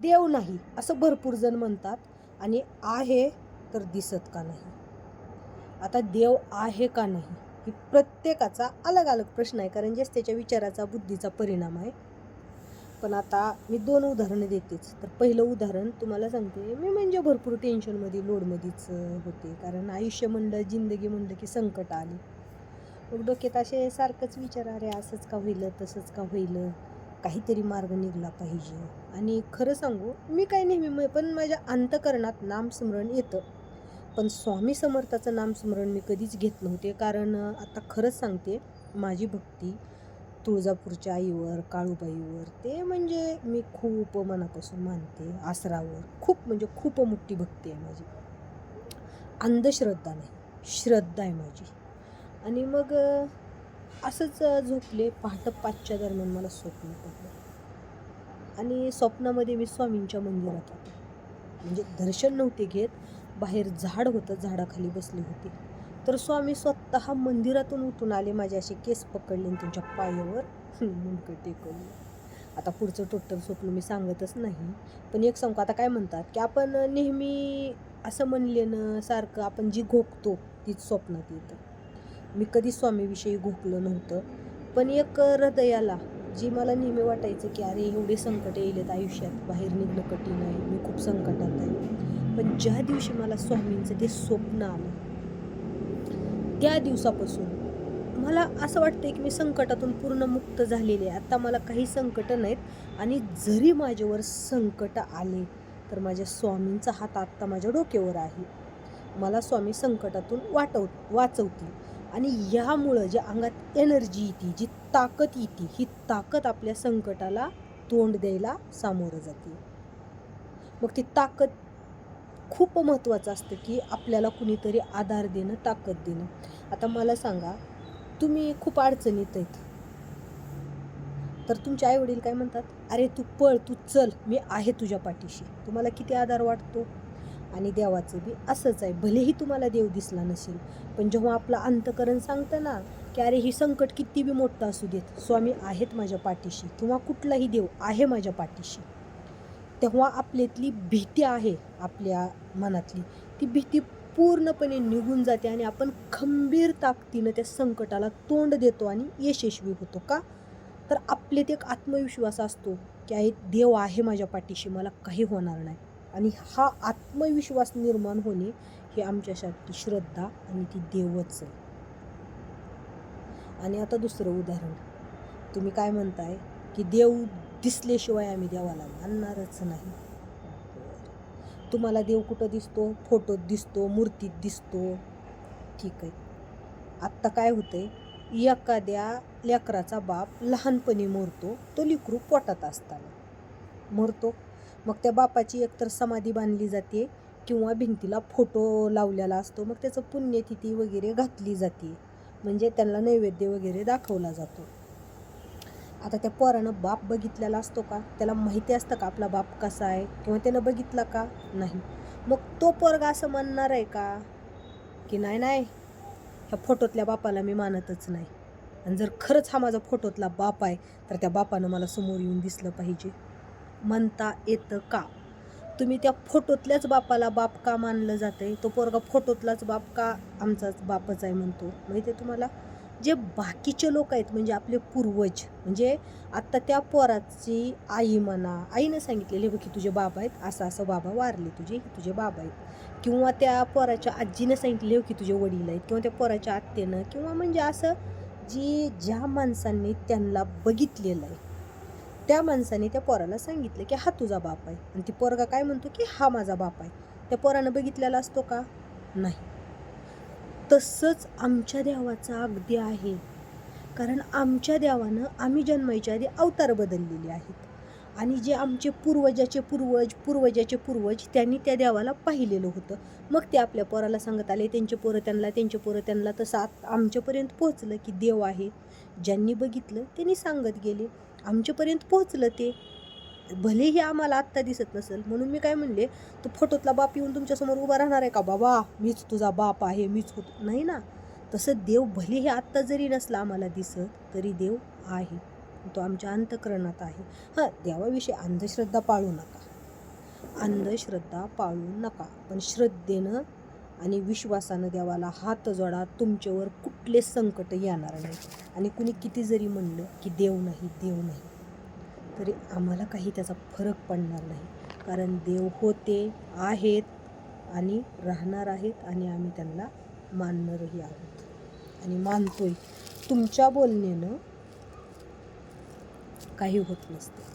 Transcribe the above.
देव नाही असं भरपूर जण म्हणतात. आणि आहे तर दिसत का नाही? आता देव आहे का नाही ही प्रत्येकाचा अलग अलग प्रश्न आहे. कारण जेच त्याच्या विचाराचा बुद्धीचा परिणाम आहे. पण आता मी दोन उदाहरणं देतेच. तर पहिलं उदाहरण तुम्हाला सांगते. मी म्हणजे भरपूर टेन्शनमध्ये लोडमध्येच होते. कारण आयुष्य म्हणलं जिंदगी म्हणलं की संकट आली. मग डोक्यात असे सारखंच विचार अरे असंच का होईल तसंच का होईल? काहीतरी मार्ग निघला पाहिजे. आणि खरं सांगू मी काय नेहमी पण माझ्या अंतकरणात नामस्मरण येतं. पण स्वामी समर्थाचं नामस्मरण मी कधीच घेत नव्हते. कारण आता खरंच सांगते माझी भक्ती तुळजापूरच्या आईवर काळूबाईवर ते म्हणजे मी खूप मनापासून मानते. आसरावर खूप म्हणजे खूप मोठी भक्ती आहे माझी. अंधश्रद्धा नाही श्रद्धा आहे माझी. आणि मग असंच झोपले. पहाटं पाचच्या दरम्यान मला स्वप्न पडलं. आणि स्वप्नामध्ये मी स्वामींच्या मंदिरात होते. म्हणजे दर्शन नव्हते घेत. बाहेर झाड होतं झाडाखाली बसले होते. तर स्वामी स्वतः मंदिरातून उठून आले. माझे असे केस पकडले आणि त्यांच्या पायावर मुंडकं टेकवले. आता पुढचं टोटल स्वप्न मी सांगतच नाही. पण एक सांगू आता काय म्हणतात की आपण नेहमी असं म्हणले ना सारखं आपण जी घोकतो तीच स्वप्नात येतं. मी कधी स्वामीविषयी घोकलं नव्हतं. पण एक हृदयाला जी मला नेहमी वाटायचं की अरे एवढे संकट येईल आयुष्यात बाहेर निघणं कठीण आहे मी खूप संकटात आहे. पण ज्या दिवशी मला स्वामींचं ते स्वप्न आलं त्या दिवसापासून मला असं वाटतं की मी संकटातून पूर्ण मुक्त झालेले आहे. आता मला काही संकट नाहीत आणि जरी माझ्यावर संकट आले तर माझ्या स्वामींचा हात आत्ता माझ्या डोक्यावर आहे. मला स्वामी संकटातून वाटव वाचवतील. आणि यामुळं ज्या अंगात एनर्जी येते जी ताकद येते ही ताकद आपल्या संकटाला तोंड द्यायला सामोरं जाते. मग ती ताकद खूप महत्त्वाचं असतं की आपल्याला कुणीतरी आधार देणं ताकद देणं. आता मला सांगा तुम्ही खूप अडचणीत आहेत. तर तुमचे आई वडील काय म्हणतात? अरे तू पळ तू चल मी आहे तुझ्या पाठीशी. तुम्हाला किती आधार वाटतो? आणि देवाचं बी असंच आहे. भलेही तुम्हाला देव दिसला नसेल पण जेव्हा आपलं अंतकरण सांगतं ना की अरे ही संकट किती बी मोठं असू देत स्वामी आहेत माझ्या पाठीशी किंवा कुठलाही देव आहे माझ्या पाठीशी तेव्हा आपल्यातली भीती आहे आपल्या मनातली. ती भीती पूर्णपणे निघून जाते आणि आपण खंबीर ताकदीनं त्या संकटाला तोंड देतो आणि यशस्वी होतो का? तर आपल्यात एक आत्मविश्वास असतो की आहे देव आहे माझ्या पाठीशी मला काही होणार नाही. आणि हा आत्मविश्वास निर्माण होणे हे आमच्यासाठी श्रद्धा आणि ती देवच आहे. आणि आता दुसरं उदाहरण. तुम्ही काय म्हणताय? की देव दिसल्याशिवाय आम्ही देवाला मानणारच नाही. तुम्हाला देव कुठं दिसतो? फोटोत दिसतो मूर्तीत दिसतो. ठीक आहे. आत्ता काय होतंय? एखाद्या लेकराचा बाप लहानपणी मरतो. तो लिकरू पोटात असताना. मरतो. मग त्या बापाची एकतर समाधी बांधली जाते किंवा भिंतीला फोटो लावलेला असतो. मग त्याचं पुण्यतिथी वगैरे घातली जाते. म्हणजे त्यांना नैवेद्य वगैरे दाखवला जातो. आता त्या पोरानं बाप बघितलेला असतो का? त्याला माहिती असतं का आपला बाप कसा आहे? किंवा त्यानं बघितला का? नाही. मग तो पोरगा असं म्हणणार आहे का? की नाही नाही. ह्या फोटोतल्या बापाला मी मानतच नाही. आणि जर खरंच हा माझा फोटोतला बाप आहे तर त्या बापानं मला समोर येऊन दिसलं पाहिजे. म्हणता येतं का? तुम्ही त्या फोटोतल्याच बापाला बाप का मानलं जातंय? तो पोरगा फोटोतलाच बाप का आमचाच बापच आहे म्हणतो? माहिती आहे तुम्हाला? जे बाकीचे लोक आहेत म्हणजे आपले पूर्वज म्हणजे आत्ता त्या पोराची आई म्हणा आईनं सांगितलेले की तुझे बाबा आहेत असं असं बाबा वारले तुझे हे तुझे बाबा आहेत. किंवा त्या पोराच्या आजीनं सांगितले की तुझे वडील आहेत. किंवा त्या पोराच्या आत्तेनं किंवा म्हणजे असं जी ज्या माणसांनी त्यांना बघितलेलं आहे त्या माणसाने त्या पोराला सांगितलं की हा तुझा बाप आहे. आणि ती पोरगा काय म्हणतो की हा माझा बाप आहे. त्या पोरानं बघितलेला असतो का? नाही. तसंच आमच्या देवाचा अगदी आहे. कारण आमच्या देवानं आम्ही जन्मायच्या आधी अवतार बदललेले आहेत. आणि जे आमचे पूर्वजाचे पूर्वज पूर्वजाचे पूर्वज त्यांनी त्या देवाला पाहिलेलं होतं. मग ते आपल्या पोराला सांगत आले त्यांचे पोरं त्यांना त्यांचे पोरं त्यांना. तसं आत आमच्यापर्यंत पोहोचलं की देव आहे. ज्यांनी बघितलं त्यांनी सांगत गेले. आमच्यापर्यंत पोहोचलं ते. भलेही आम्हाला आत्ता दिसत नसेल म्हणून मी काय म्हणले तो फोटोतला बाप येऊन तुमच्यासमोर उभा राहणार आहे का? बाबा मीच तुझा बाप आहे मीच होतो. नाही ना. तसं देव भलेही आत्ता जरी नसला आम्हाला दिसत तरी देव आहे. तो आमच्या अंतकरणात आहे. हां देवाविषयी अंधश्रद्धा पाळू नका. अंधश्रद्धा पाळू नका पण श्रद्धेनं आणि विश्वासानं देवाला हात जोडा तुमच्यावर कुठले संकट येणार नाही. आणि कुणी किती जरी म्हणलं की देव नाही देव नाही तरी आम्हाला काही त्याचा फरक पडणार नाही. कारण देव होते आहेत आणि राहणार आहेत आणि आम्ही त्यांना मानणारही आहोत. आणि मानतोय तुमच्या बोलण्यानं काही होत नसतं.